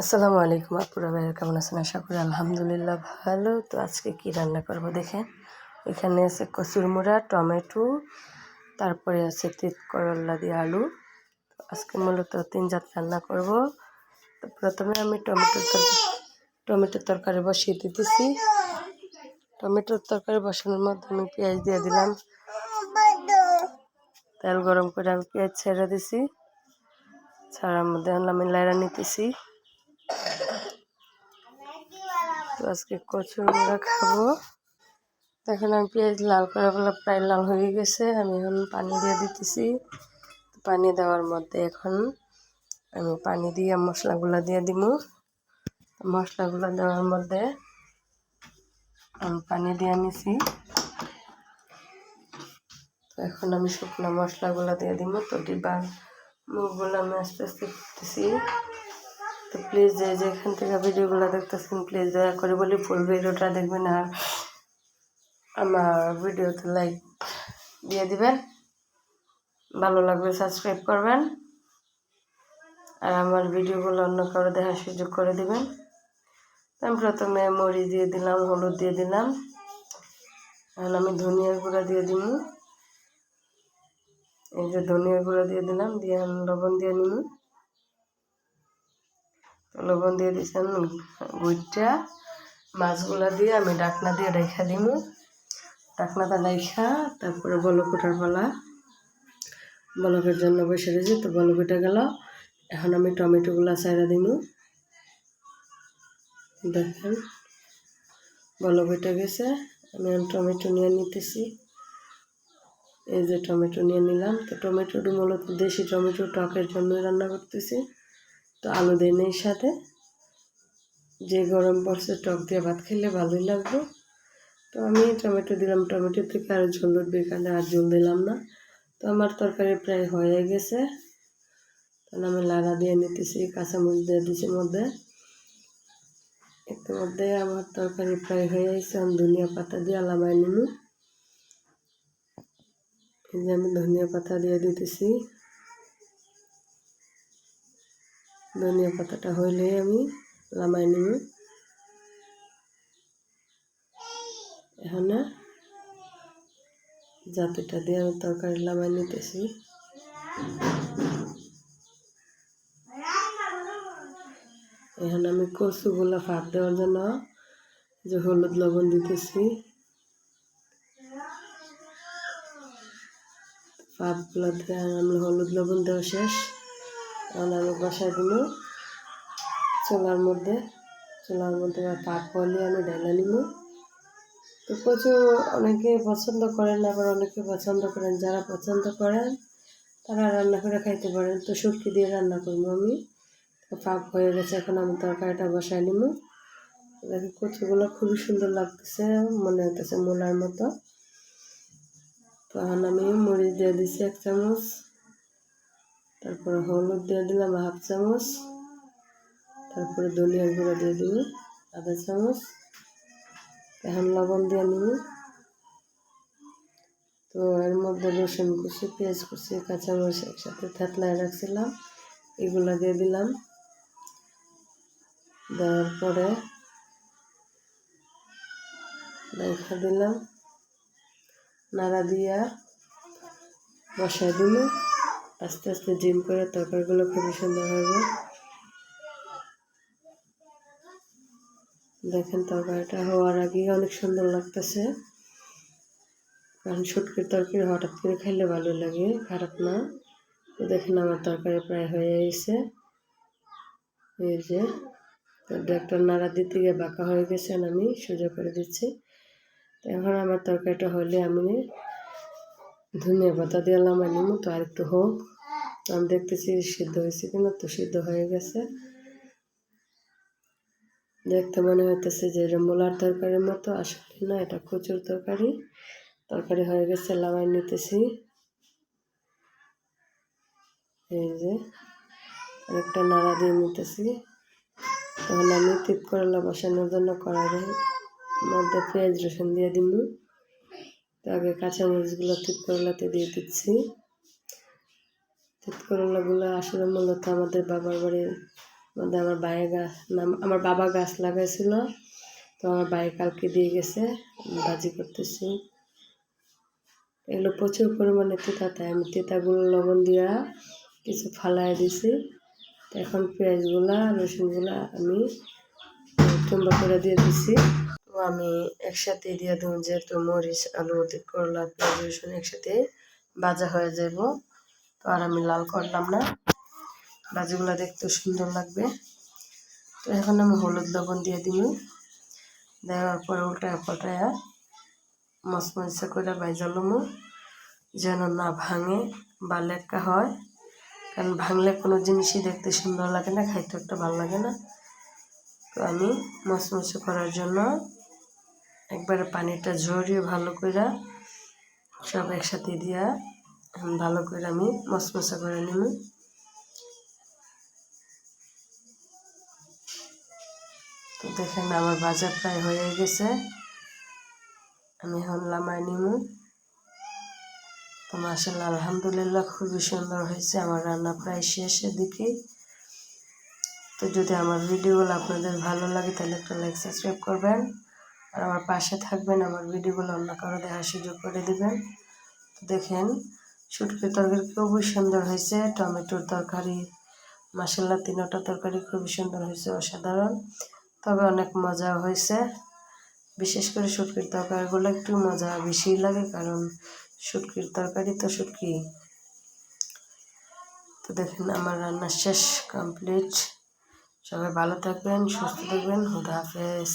আসসালামু আলাইকুম আপুরা ভাইয়ের কেমন আছেন? আশা করি আলহামদুলিল্লাহ ভালো। তো আজকে কি রান্না করব দেখেন? এখানে আছে কচুর মুড়া, টমেটো, তারপরে আছে তিত করল্লা দিয়ে আলু। আজকে মূলত তিন জাত রান্না করব। তো প্রথমে আমি টমেটোর তরকারি টমেটোর তরকারি বসিয়ে দিতেছি। টমেটোর তরকারি বসানোর মধ্যে আমি পেঁয়াজ দিয়ে দিলাম। তেল গরম করে আমি পেঁয়াজ ছেড়ে দিছি। ছাড়ার মধ্যে আমি লাইরা নিতেছি। তো আজকে মুড়া খাব। এখন আমি পেঁয়াজ লাল করে বলে প্রায় লাল হয়ে গেছে, আমি এখন পানি দিয়ে দিতেছি। পানি দেওয়ার মধ্যে এখন আমি পানি দিয়ে মশলাগুলো দিয়ে দিব মশলাগুলো দেওয়ার মধ্যে আমি পানি দিয়ে নিছি। এখন আমি শুকনো মশলাগুলো দিয়ে দিব তো ডিবার মুখগুলো আমি আস্তে আস্তে করতেছি তো প্লিজ যে যেখান থেকে ভিডিওগুলো দেখতেছেন প্লিজ দয়া করে বলি ফুল ভিডিওটা দেখবেন আর আমার ভিডিওতে লাইক দিয়ে দিবেন। ভালো লাগবে সাবস্ক্রাইব করবেন আর আমার ভিডিওগুলো অন্য কারও দেখার সুযোগ করে দিবেন। আমি প্রথমে মরিচ দিয়ে দিলাম, হলুদ দিয়ে দিলাম। এখন আমি ধনিয়ার গুঁড়া দিয়ে দিব। এই যে ধনিয়া গুঁড়া দিয়ে দিলাম, দিয়ে লবণ দিয়ে নিব। লবণ দিয়ে দিয়েছেন গুইটা মাছগুলা দিয়ে আমি ডাকনা দিয়ে রেখা দিব। ডাকনাটা রেখা, তারপরে বলকুটার পালা। বলকের জন্য বসে রয়েছি, তো বলকুটা গেল। এখন আমি টমেটোগুলা চাইরা দিব। দেখেন, বলকুটা গেছে। আমি টমেটো নিয়ে নিতেছি। এই যে টমেটো নিয়ে নিলাম। তো টমেটোটা মূলত দেশি টমেটো টকের জন্য রান্না করতেছি। তো আলু দিই নেই সাথে। যে গরম পড়ছে, টক দিয়ে ভাত খেলে ভালোই লাগবে। তো আমি টমেটো দিলাম। টমেটো থেকে আর ঝোল উঠবে এখানে আর ঝোল দিলাম না। তো আমার তরকারি প্রায় হয়ে গেছে। তাহলে আমি লাগা দিয়ে নিতেছি, কাঁচামরিচ দিয়ে দিছি মধ্যে। একটু মধ্যে আমার তরকারি প্রায় হয়ে গেছে। আমি ধনিয়া পাতা দিয়ে লামাই নিব এই যে আমি ধনিয়া পাতা দিয়ে দিতেছি। ধনিয়া পাতাটা হইলে আমি লামাই নিব। এখানে জাতিটা দিয়ে আমি তরকারি লামাই নিতেছি। এখানে আমি কচুগুলো ফাঁক দেওয়ার জন্য যে হলুদ লবণ দিতেছি। পাপগুলো দিয়ে আমি হলুদ লবণ দেওয়া শেষ। এখন আমি বসাই দিব চোলার মধ্যে চোলার মধ্যে পাপ হলে আমি ঢেলে নিব। তো প্রচুর অনেকে পছন্দ করেন, আবার অনেকে পছন্দ করেন, যারা পছন্দ করেন তারা রান্না করে খাইতে পারেন। তো শুটকি দিয়ে রান্না করব আমি। পাপ হয়ে গেছে, এখন আমি তরকারিটা বসাই নিব। দেখি কচুগুলো খুবই সুন্দর লাগতেছে, মনে হইতেছে মোলার মতো। তো আমি মরিচ দিয়ে দিছি এক চামচ। তারপরে হলুদ দিয়ে দিলাম হাফ চামচ। তারপরে ধনিয়ার গুঁড়ো দিয়ে দিব আধা চামচ। এখন লবণ দিয়ে নিব তো এর মধ্যে রসুন কুচি, পেঁয়াজ কুচি, কাঁচামরিচ একসাথে থেতলায় রাখছিলাম। এগুলো দিয়ে দিলাম। দেওয়ার পরে দেখা দিলাম। নাড়া দিয়া বসাই দিল আস্তে আস্তে জিম করে তরকারিগুলো খুবই সুন্দর হবে। দেখেন তরকারিটা হওয়ার আগেই অনেক সুন্দর লাগতেছে। কারণ শুটকির তরকারি হঠাৎ করে খাইলে ভালো লাগে, খারাপ না। তো দেখেন আমার তরকারি প্রায় হয়ে গেছে। এই যে একটা নাড়া দিতে গিয়ে বাঁকা হয়ে গেছে আমি সোজা করে দিচ্ছি। এখন আমার তরকারিটা হলে আমি ধনিয়া পাতা দিয়ে লামাই নিব তো আর একটু হোক। আমি দেখতেছি সিদ্ধ হয়েছে কিনা, তো সিদ্ধ হয়ে গেছে। দেখতে মনে হইতেছে যে এটা মোলার তরকারির মতো, আসলে না, এটা কচুর তরকারি। তরকারি হয়ে গেছে, লামাই নিতেছি। এই যে একটা নাড়া দিয়ে নিতেছি। তাহলে আমি তিত করলা বসানোর জন্য কড়াই মধ্যে পেঁয়াজ রসুন দিয়ে দিব তো আগে কাঁচামরিচগুলো তিত করলাতে দিয়ে দিচ্ছি। তিত করলাগুলো আসলে মূলত আমাদের বাবার বাড়ির মধ্যে আমার বাইরে গাছ আমার বাবা গাছ লাগাইছিল। তো আমার বাইরে কালকে দিয়ে গেছে, ভাজি করতেছি। এগুলো প্রচুর পরিমাণে তেতা, তাই আমি তেতাগুলো লবণ দিয়া কিছু ফালাই দিছি। তো এখন পেঁয়াজগুলা, রসুনগুলা আমি টুম্বা করে দিয়ে দিছি। আমি একসাথে দিয়ে দেবো যেহেতু মরিচ আলু করলা, পেঁয়াজ, রসুন একসাথে ভাজা হয়ে যাব। তো আর আমি লাল করলাম না। ভাজিগুলো দেখতে সুন্দর লাগবে। তো এখন আমি হলুদ লবণ দিয়ে দিব দেওয়ার পরে উল্টায় পাল্টায় মশমরিচা করে বাইজালমো যেন না ভাঙে বা লেটকা হয়। কারণ ভাঙলে কোনো জিনিসই দেখতে সুন্দর লাগে না খাইতে একটা ভালো লাগে না। তো আমি মশমরিচা করার জন্য একবারে পানিটা ঝরিয়ে ভালো করে সব একসাথে দিয়া ভালো করে আমি মশমশা করে নিব তো দেখেন আমার বাজার প্রায় হয়ে গেছে। আমি এখন লামায় নিব তো মাসাল্লাহ আলহামদুলিল্লাহ খুবই সুন্দর হয়েছে। আমার রান্না প্রায় শেষের দিকে। তো যদি আমার ভিডিওগুলো আপনাদের ভালো লাগে তাহলে একটা লাইক সাবস্ক্রাইব করবেন। আর আমার পাশে থাকবেন, আমার ভিডিওগুলো অন্য কারও দেখার সুযোগ করে দেবেন। তো দেখেন শুটকির তরকারি খুবই সুন্দর হয়েছে, টমেটোর তরকারি মাসাল্লা তিনটা তরকারি খুবই সুন্দর হয়েছে, অসাধারণ। তবে অনেক মজা হয়েছে। বিশেষ করে শুটকির তরকারিগুলো একটু মজা বেশি লাগে, কারণ শুটকির তরকারি তো শুটকি। তো দেখেন, আমার রান্না শেষ কমপ্লিট সবাই ভালো থাকবেন, সুস্থ থাকবেন হুদা হাফেজ।